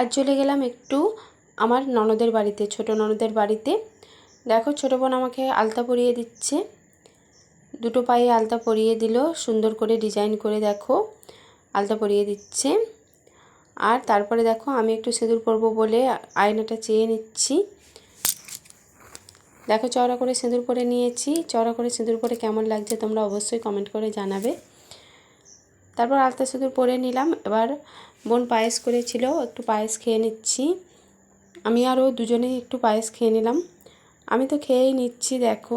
আর চলে গেলাম একটু আমার ননদের বাড়িতে, ছোট ননদের বাড়িতে। দেখো, ছোটো বোন আমাকে আলতা পরিয়ে দিচ্ছে। দুটো পায়ে আলতা পরিয়ে দিল, সুন্দর করে ডিজাইন করে দেখো, আলতা পরিয়ে দিচ্ছে। আর তারপরে দেখো, আমি একটু সিঁদুর পরবো বলে আয়নাটা চেয়ে নিচ্ছি। দেখো, চওড়া করে সিঁদুর পরে নিয়েছি। চওড়া করে সিঁদুর পরে কেমন লাগছে তোমরা অবশ্যই কমেন্ট করে জানাবে। তারপর আলতা সিঁদুর পরে নিলাম। এবার বোন পায়েস করেছিল, একটু পায়েস খেয়ে নিচ্ছি। আমি আরও দুজনেই একটু পায়েস খেয়ে নিলাম। আমি তো খেয়েই নিচ্ছি, দেখো।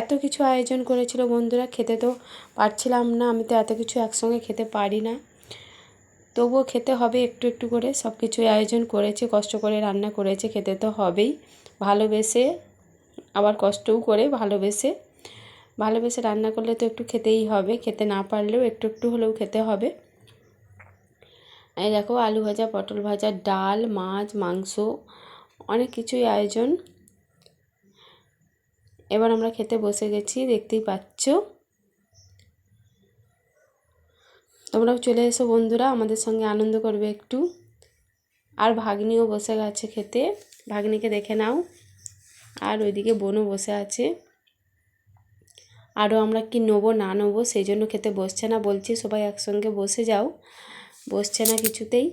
এত কিছু আয়োজন করেছিল বন্ধুরা, খেতে তো পারছিলাম না। আমি তো এত কিছু একসঙ্গে খেতে পারি না। তবুও খেতে হবে একটু একটু করে। সব কিছুই আয়োজন করেছে, কষ্ট করে রান্না করেছে, খেতে তো হবেই। ভালোবেসে, আবার কষ্টও করে ভালোবেসে। ভালোবেসে রান্না করলে তো একটু খেতেই হবে, খেতে না পারলেও একটু একটু হলেও খেতে হবে। এই দেখো, আলু ভাজা, পটল ভাজা, ডাল, মাছ, মাংস, অনেক কিছুই আয়োজন। এবার আমরা খেতে বসে গেছি, দেখতেই পাচ্ছ। তোমরাও চলে এসো বন্ধুরা, আমাদের সঙ্গে আনন্দ করবে একটু। আর ভাগ্নিও বসে গেছে খেতে, ভাগ্নিকে দেখে নাও। আর ওইদিকে বোনও বসে আছে। আরও আমরা কি নেব, না নেব সেই জন্য খেতে বসছে না, বলছি সবাই একসঙ্গে বসে যাও। বসছে না কিছুতেই।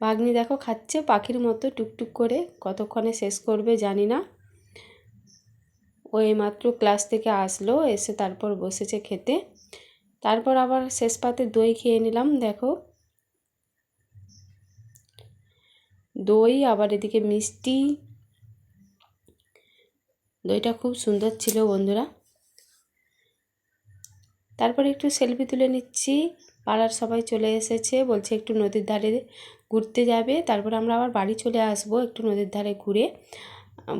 ভাগ্নি দেখো খাচ্ছে, পাখির মতো টুকটুক করে, কতক্ষণে শেষ করবে জানি না। ও এইমাত্র ক্লাস থেকে আসলো, এসে তারপর বসেছে খেতে। তারপর আবার শেষ পাতে দই খেয়ে নিলাম, দেখো। দই, আবার এদিকে মিষ্টি। দইটা খুব সুন্দর ছিল বন্ধুরা। তারপরে একটু সেলফি তুলে নিচ্ছি। পাড়ার সবাই চলে এসেছে, বলছে একটু নদীর ধারে ঘুরতে যাবে। তারপর আমরা আবার বাড়ি চলে আসব একটু নদীর ধারে ঘুরে।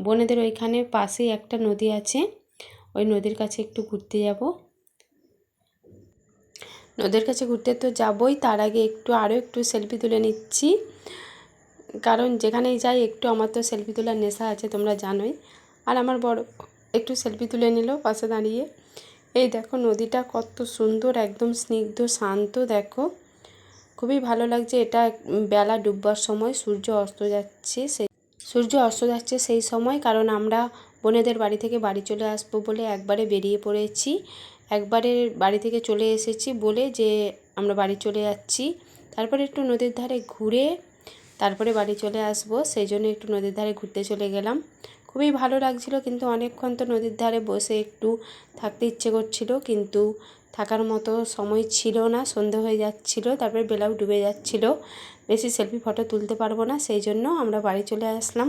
বোনেদের ওইখানে পাশেই একটা নদী আছে, ওই নদীর কাছে একটু ঘুরতে যাব। নদীর কাছে ঘুরতে তো যাবই, তার আগে একটু আরও একটু সেলফি তুলে নিচ্ছি। কারণ যেখানেই যাই একটু আমার তো সেলফি তোলার নেশা আছে, তোমরা জানোই। আর আমার বড় একটু সেলফি তুলে নিল, পাশে দাঁড়িয়ে। এই দেখো নদীটা কত সুন্দর, একদম স্নিগ্ধ, শান্ত, দেখো। খুবই ভালো লাগছে এটা বেলা ডুববার সময়, সূর্য অস্ত যাচ্ছে সেই সূর্য অস্ত যাচ্ছে সেই সময়, কারণ আমরা বোনেদের বাড়ি থেকে বাড়ি চলে আসব বলে একবারে বেরিয়ে পড়েছি। একবারে বাড়ি থেকে চলে এসেছি বলে যে আমরা বাড়ি চলে যাচ্ছি। তারপরে একটু নদীর ধারে ঘুরে তারপরে বাড়ি চলে আসব, সেই জন্য একটু নদীর ধারে ঘুরতে চলে গেলাম। খুবই ভালো লাগছিল, কিন্তু অনেকক্ষণ তো নদীর ধারে বসে একটু থাকতে ইচ্ছে করছিল, কিন্তু থাকার মতো সময় ছিল না, সন্ধে হয়ে যাচ্ছিল, তারপরে বেলাও ডুবে যাচ্ছিল, বেশি সেলফি ফটো তুলতে পারব না, সেই জন্য আমরা বাড়ি চলে আসলাম।